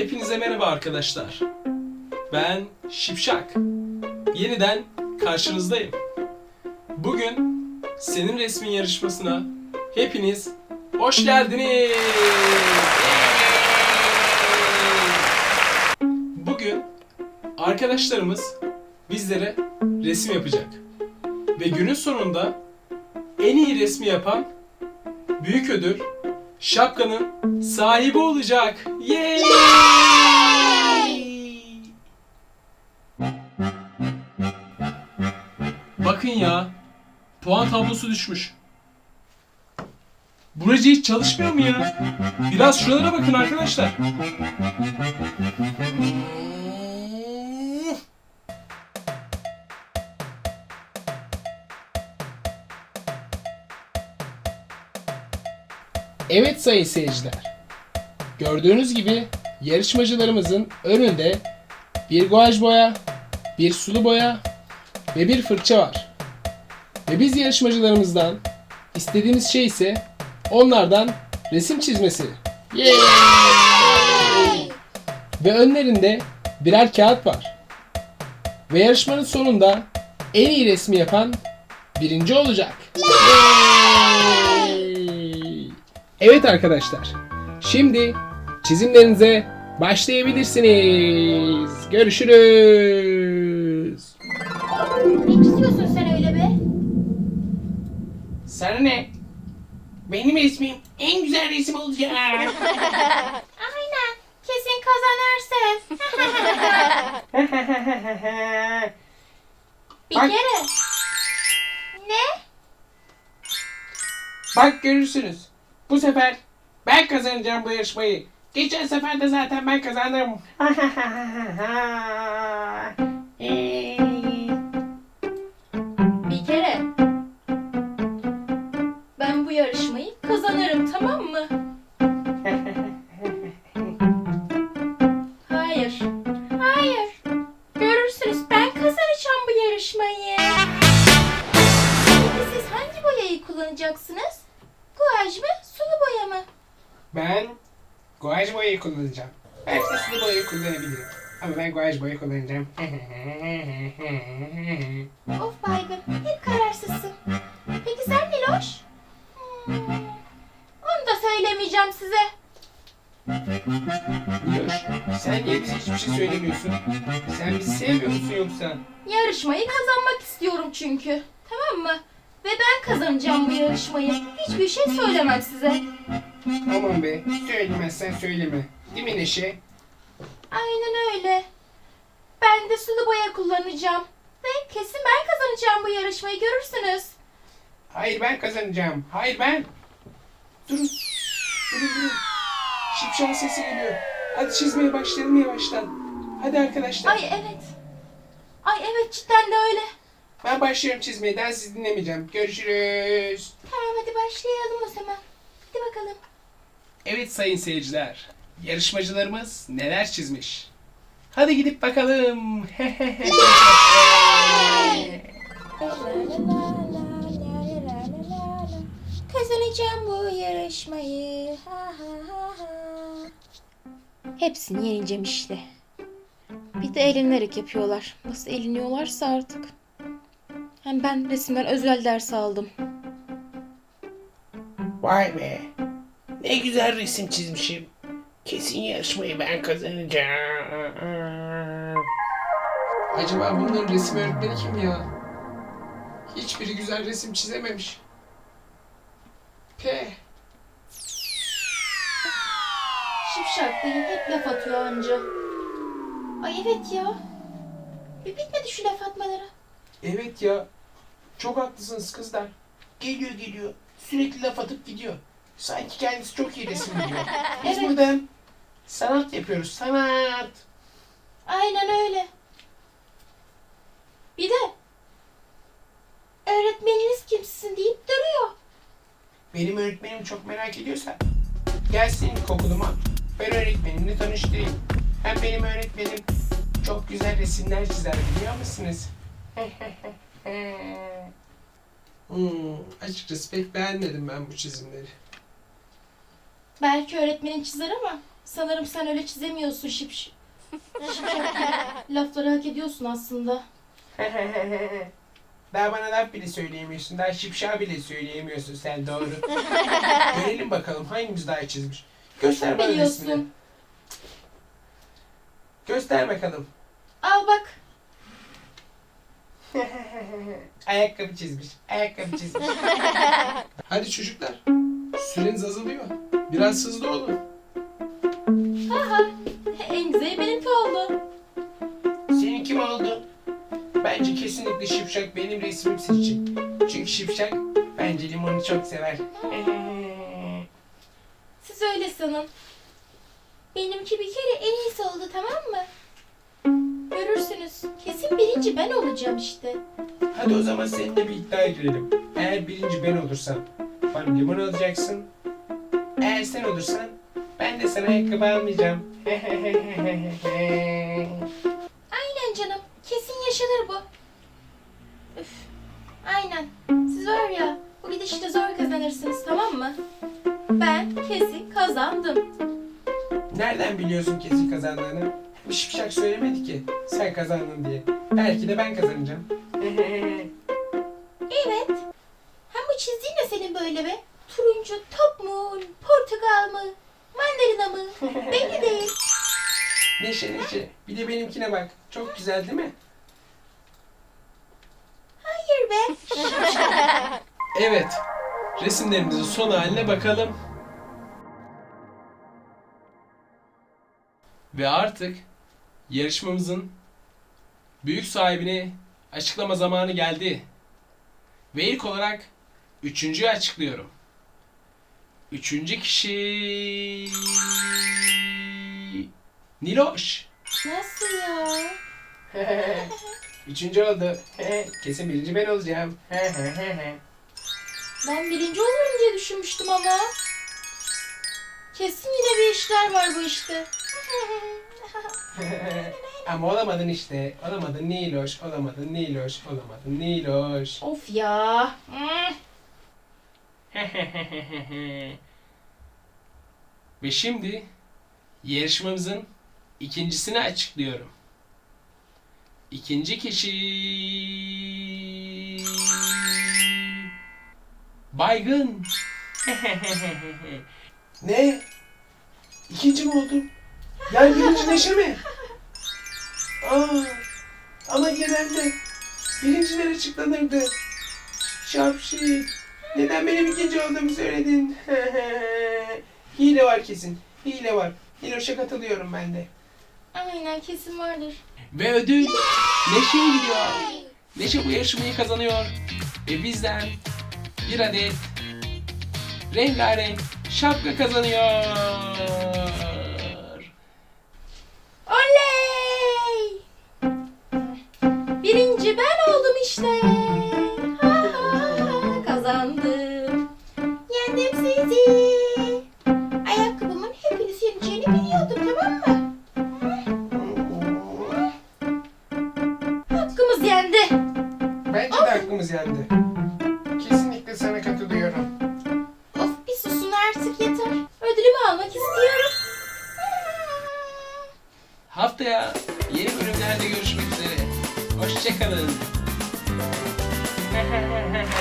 Hepinize merhaba arkadaşlar. Ben Şipşak. Yeniden karşınızdayım. Bugün senin resmin yarışmasına hepiniz hoş geldiniz. Bugün arkadaşlarımız bizlere resim yapacak. Ve günün sonunda en iyi resmi yapan büyük ödül şapkanın sahibi olacak. Yay! Bakın ya. Puan tablosu düşmüş. Buracı hiç çalışmıyor mu ya? Biraz şuralara bakın arkadaşlar. Evet sayın seyirciler. Gördüğünüz gibi yarışmacılarımızın önünde bir guaj boya, bir sulu boya ve bir fırça var. Ve biz yarışmacılarımızdan istediğimiz şey ise onlardan resim çizmesi. Yay! Ve önlerinde birer kağıt var. Ve yarışmanın sonunda en iyi resmi yapan birinci olacak. Yay! Evet arkadaşlar. Şimdi çizimlerinize başlayabilirsiniz. Görüşürüz. Ne çiziyorsun sen öyle be? Sana ne? Benim resmim en güzel resim olacak. Aynen. Kesin kazanırsın. Bir Bak. kere. Ne? Bak görürsünüz. Bu sefer ben kazanacağım bu yarışmayı. Geçen sefer de zaten ben kazandım. Ben guaj kullanacağım. Of baygın, hep kararsızsın. Peki sen Niloş? Hmm, onu da söylemeyeceğim size. Niloş, sen niye bize hiçbir şey söylemiyorsun? Sen bizi sevmiyor musun yoksa? Yarışmayı kazanmak istiyorum çünkü. Tamam mı? Ve ben kazanacağım bu yarışmayı. Hiçbir şey söylemem size. Aman be, söylemezsen söyleme. Değil mi Neşe? Aynen öyle. Ben de sulu boya kullanacağım. Ve kesin ben kazanacağım bu yarışmayı görürsünüz. Hayır ben kazanacağım. Hayır ben. Durun. Durun durun. Şipşak sesi geliyor. Hadi çizmeye başlayalım yavaştan. Hadi arkadaşlar. Ay evet. Ay evet cidden de öyle. Ben başlıyorum çizmeye. Ben sizi dinlemeyeceğim. Görüşürüz. Tamam hadi başlayalım o zaman. Hadi bakalım. Evet sayın seyirciler. Yarışmacılarımız neler çizmiş? Hadi gidip bakalım. Kazanacağım bu yarışmayı. Ha ha ha ha. Hepsini yeneceğim işte. Bir de eğlenerek yapıyorlar. Nasıl eğleniyorlarsa artık. Hem ben resimden özel ders aldım. Vay be. Ne güzel resim çizmişim. Kesin yarışmayı ben kazanacağım. Acaba bunların resim öğretmeni kim ya? Hiçbiri güzel resim çizememiş. P. Şipşak dayı hep laf atıyor anca. Ay evet ya. Bir bitmedi şu laf atmaları. Evet ya. Çok haklısınız kızlar. Geliyor geliyor. Sürekli laf atıp gidiyor. Sanki kendisi çok iyi resim biliyor. Biz Evet. burada sanat yapıyoruz. Sanat. Aynen öyle. Bir de öğretmeniniz kimsin deyip duruyor. Benim öğretmenim çok merak ediyorsa gelsin ilk okuluma. Ben öğretmenimle tanıştırayım. Hem benim öğretmenim çok güzel resimler çizer biliyor musunuz? hmm, açıkçası pek beğenmedim ben bu çizimleri. Belki öğretmenin çizer ama Sanırım sen öyle çizemiyorsun şipş. Lafları hak ediyorsun aslında. Daha bana laf bile söyleyemiyorsun. Daha şipşa bile söyleyemiyorsun sen doğru. Görelim bakalım hangimiz daha çizmiş. Göster bana resmini. Biliyorsun. Göster bakalım. Al bak. Ayakkabı çizmiş. Ayakkabı çizmiş. Hadi çocuklar. Süreniz azalıyor. Biraz hızlı olun. Resmimi seçecek. Çünkü Şipşak bence limonu çok sever. Siz öyle sanın. Benimki bir kere en iyisi oldu tamam mı? Görürsünüz. Kesin birinci ben olacağım işte. Hadi o zaman seninle bir iddiaya girelim. Eğer birinci ben olursam bana limon alacaksın. Eğer sen olursan ben de sana ayakkabı almayacağım. Aynen canım. Kesin yaşanır bu. Üf. Aynen. Siz var ya bu gidişle zor kazanırsınız tamam mı? Ben kesin kazandım. Nereden biliyorsun kesin kazandığını? Bir Şipşak söylemedi ki sen kazandın diye. Belki de ben kazanacağım. Evet. Hem bu çizdiğin ne senin böyle be? Turuncu top mu? Portakal mı? Mandalina mı? Belli değil. Neşe neşe. Bir de benimkine bak. Çok güzel değil mi? Hayır be. Evet. Resimlerimizin son haline bakalım. Ve artık yarışmamızın büyük sahibini açıklama zamanı geldi. Ve ilk olarak üçüncüyü açıklıyorum. Üçüncü kişi... Niloş. Nasıl ya? Üçüncü oldu. Kesin birinci ben olacağım. Ben birinci olurum diye düşünmüştüm ama. Kesin yine bir işler var bu işte. Ama olamadın işte. Olamadın Niloş. Olamadın Niloş. Olamadın Niloş. of ya. Hmm. Ve şimdi yarışmamızın ikincisini açıklıyorum. İkinci kişi Baygın. ne? İkinci mi oldum? Yani birinci Neşe mi? Aa, ama genelde birinciler açıklanırdı. Şapşik. Neden benim ikinci olduğumu söyledin? Hile var kesin. Hile var. Hiloş'a katılıyorum ben de. Aynen kesin vardır. Ve ödül Neşe'ye gidiyor. Neşe bu yarışmayı kazanıyor. Ve bizden bir adet rengarenk şapka kazanıyor. Oley! Birinci ben oldum işte. Haftaya yeni bölümlerde görüşmek üzere. Hoşçakalın.